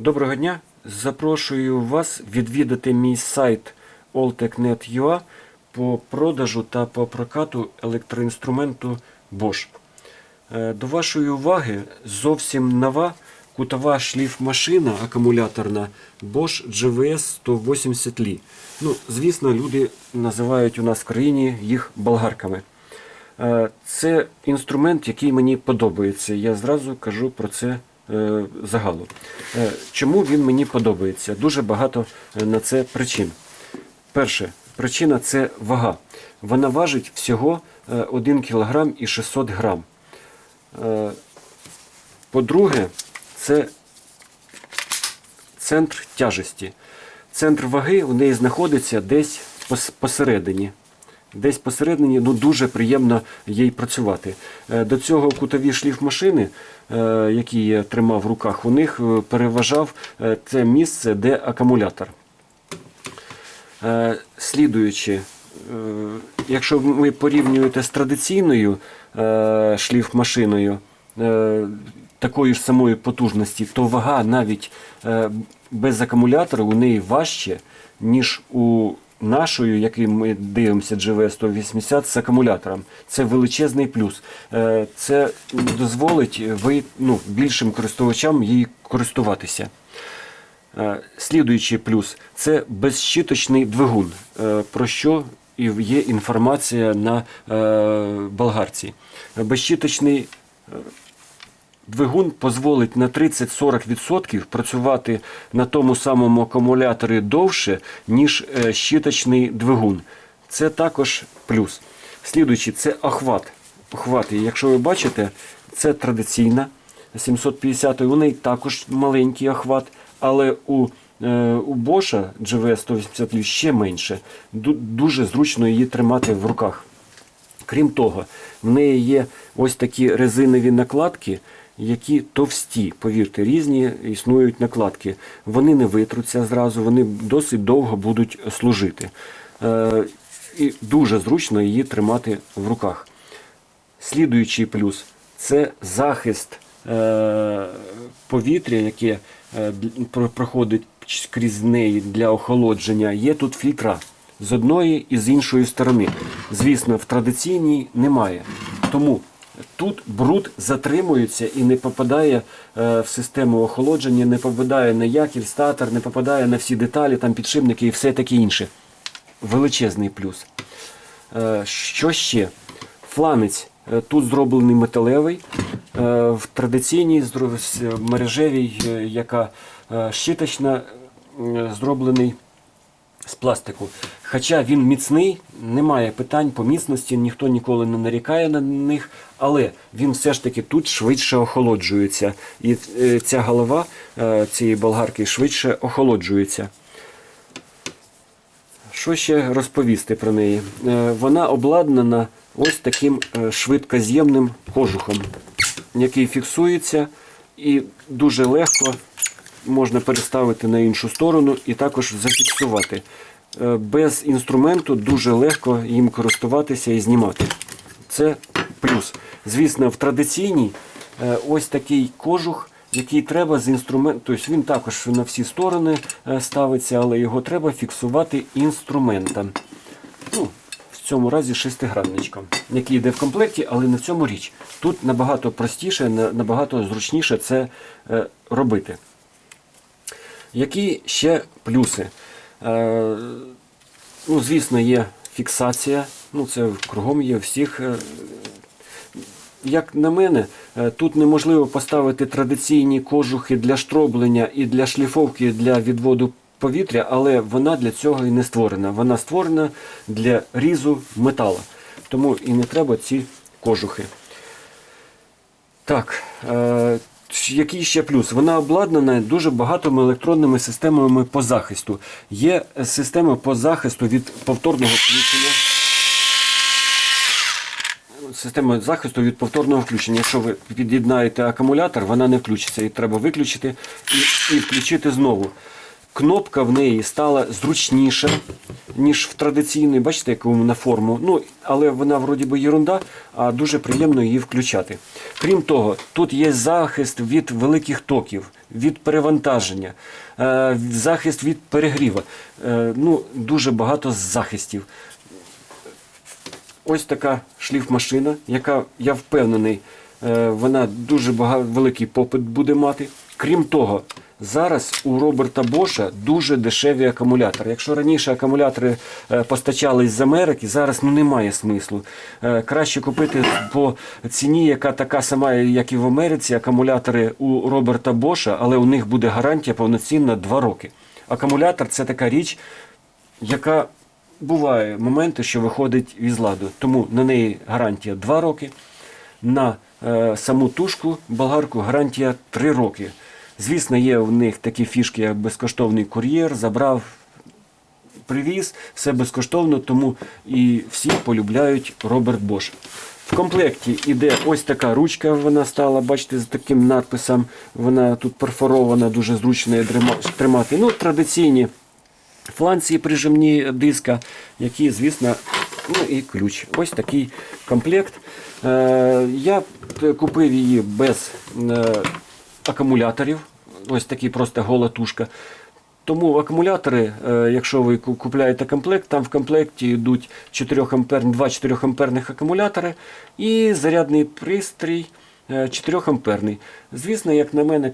Доброго дня! Запрошую вас відвідати мій сайт alltech.net.ua по продажу та по прокату електроінструменту Bosch. Е, До вашої уваги зовсім нова кутова шліфмашина акумуляторна Bosch GVS 180 Li. Ну, звісно, люди називають у нас в країні їх болгарками. Е, Це інструмент, який мені подобається. Я зразу кажу про це е, загалом. Е, Чому він мені подобається? Дуже багато е, на це причин. Перше, причина це вага. Вона важить всього е, 1 кг і 600 грам. По-друге, це центр тяжесті. Центр ваги у неї знаходиться десь посередині. Десь посередині ну, дуже приємно їй працювати. Е, До цього кутові шліфмашини, е, які я тримав в руках, у них е, переважав це місце, де акумулятор. Слідуючи, якщо ви порівнюєте з традиційною шліфмашиною такої ж самої потужності, то вага навіть без акумулятора у неї важче, ніж у нашої, який ми дивимося, GV 180 з акумулятором. Це величезний плюс. Е, Це дозволить ви, ну, більшим користувачам її користуватися. Е, Слідуючий плюс це безщиточний двигун, е, про що є інформація на е, болгарці. Безщиточний е, двигун дозволить на 30-40% працювати на тому самому акумуляторі довше, ніж е, щиточний двигун. Це також плюс. Слідуючий це охват. Охват, якщо ви бачите, це традиційна 750 у неї також маленький охват, але у, е, у Bosch GV 180 ще менше. Дуже зручно її тримати в руках. Крім того, в неї є ось такі резинові накладки, які товсті. Повірте, різні існують накладки. Вони не витруться зразу, вони досить довго будуть служити. Е, і дуже зручно її тримати в руках. Слідуючий плюс це захист е, повітря, яке е, проходить крізь неї для охолодження. Є тут фільтра з одної і з іншої сторони. Звісно, в традиційній немає. Тому тут бруд затримується і не попадає е, в систему охолодження, не попадає на якір, статор, не попадає на всі деталі, там підшипники і все таке інше. Величезний плюс. Е, Що ще? Фланець е, тут зроблений металевий, в традиційній мережевій, яка щиточна, зроблений з пластику. Хоча він міцний, немає питань по міцності, ніхто ніколи не нарікає на них, але він все ж таки тут швидше охолоджується. І е, ця голова е, цієї болгарки швидше охолоджується. Що ще розповісти про неї? Е, Вона обладнана ось таким швидкоз'ємним кожухом, який фіксується і дуже легко можна переставити на іншу сторону і також зафіксувати. Е, Без інструменту дуже легко їм користуватися і знімати. Це плюс. Звісно, в традиційній е, ось такий кожух, який треба з інструменту. Тобто він також на всі сторони е, ставиться, але його треба фіксувати інструментом. Ну, в цьому разі шестигранничком, який йде в комплекті, але не в цьому річ. Тут набагато простіше, на- набагато зручніше це робити. Які ще плюси? Е, ну, звісно, є фіксація. Ну, це кругом є всіх. е, Як на мене, е, тут неможливо поставити традиційні кожухи для штроблення і для шліфовки для відводу повітря, але вона для цього і не створена. Вона створена для різу метала. Тому і не треба ці кожухи. Так, який ще плюс? Вона обладнана дуже багатими електронними системами по захисту. Є система по захисту від повторного включення. Система захисту від повторного включення. Якщо ви під'єднаєте акумулятор, вона не включиться. І треба виключити і, і включити знову. Кнопка в неї стала зручніша, ніж в традиційній. Бачите, яку на форму. Ну, але вона вроді би єрунда, а дуже приємно її включати. Крім того, тут є захист від великих токів, від перевантаження, е, захист від перегріва. Е, ну, дуже багато захистів. Ось така шліфмашина, яка, я впевнений, е, вона дуже великий попит буде мати. Крім того, зараз у Роберта Боша дуже дешеві акумулятори. Якщо раніше акумулятори е, постачались з Америки, зараз ну, немає смислу. Е, Краще купити по ціні, яка така сама, як і в Америці, акумулятори у Роберта Боша, але у них буде гарантія повноцінна 2 роки. Акумулятор це така річ, яка буває моменти, що виходить із ладу. Тому на неї гарантія 2 роки. На е, саму тушку болгарку гарантія 3 роки. Звісно, є в них такі фішки, як безкоштовний кур'єр, забрав, привіз, все безкоштовно, тому і всі полюбляють Роберт Бош. В комплекті йде ось така ручка, вона стала, бачите, з таким надписом. Вона тут перфорована, дуже зручно тримати. Ну, традиційні фланці прижимні диска, які, звісно, ну і ключ. Ось такий комплект. Е, я купив її без е, акумуляторів. Ось такий просто гола тушка. Тому акумулятори, е, якщо ви купляєте комплект, там в комплекті йдуть 4 ампер, 2 4 амперних акумулятори і зарядний пристрій 4 амперний. Звісно, як на мене,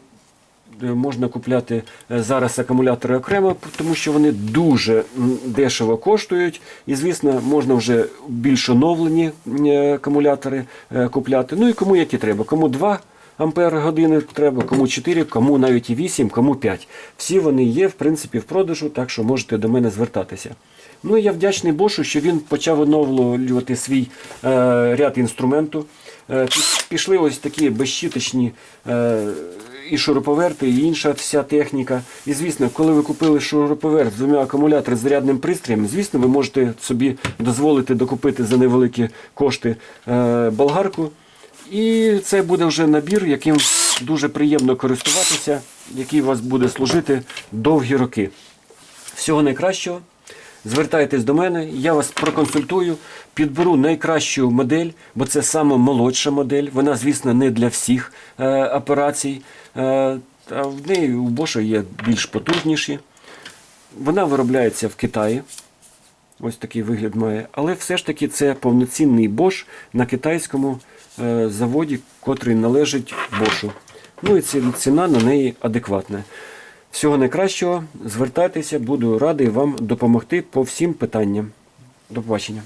е, можна купляти е, зараз акумулятори окремо, тому що вони дуже дешево коштують. І, звісно, можна вже більш оновлені е, акумулятори е, купляти. Ну і кому які треба. Кому 2 ампер години треба, кому 4, кому навіть і 8, кому 5. Всі вони є, в принципі, в продажу, так що можете до мене звертатися. Ну і я вдячний Бошу, що він почав оновлювати свій е, ряд інструменту. Е, пішли ось такі безщіточні е, і шуруповерти, і інша вся техніка. І звісно, коли ви купили шуруповерт з двома акумуляторами з зарядним пристроєм, звісно, ви можете собі дозволити докупити за невеликі кошти е, болгарку. І це буде вже набір, яким дуже приємно користуватися, який вас буде служити довгі роки. Всього найкращого. Звертайтесь до мене, я вас проконсультую, підберу найкращу модель, бо це саме молодша модель. Вона, звісно, не для всіх е, операцій. Е, а в неї у Боша є більш потужніші. Вона виробляється в Китаї. Ось такий вигляд має. Але все ж таки це повноцінний Bosch на китайському е, заводі, котрий належить Бошу. Ну і ціна на неї адекватна. Всього найкращого, звертайтеся, буду радий вам допомогти по всім питанням. До побачення.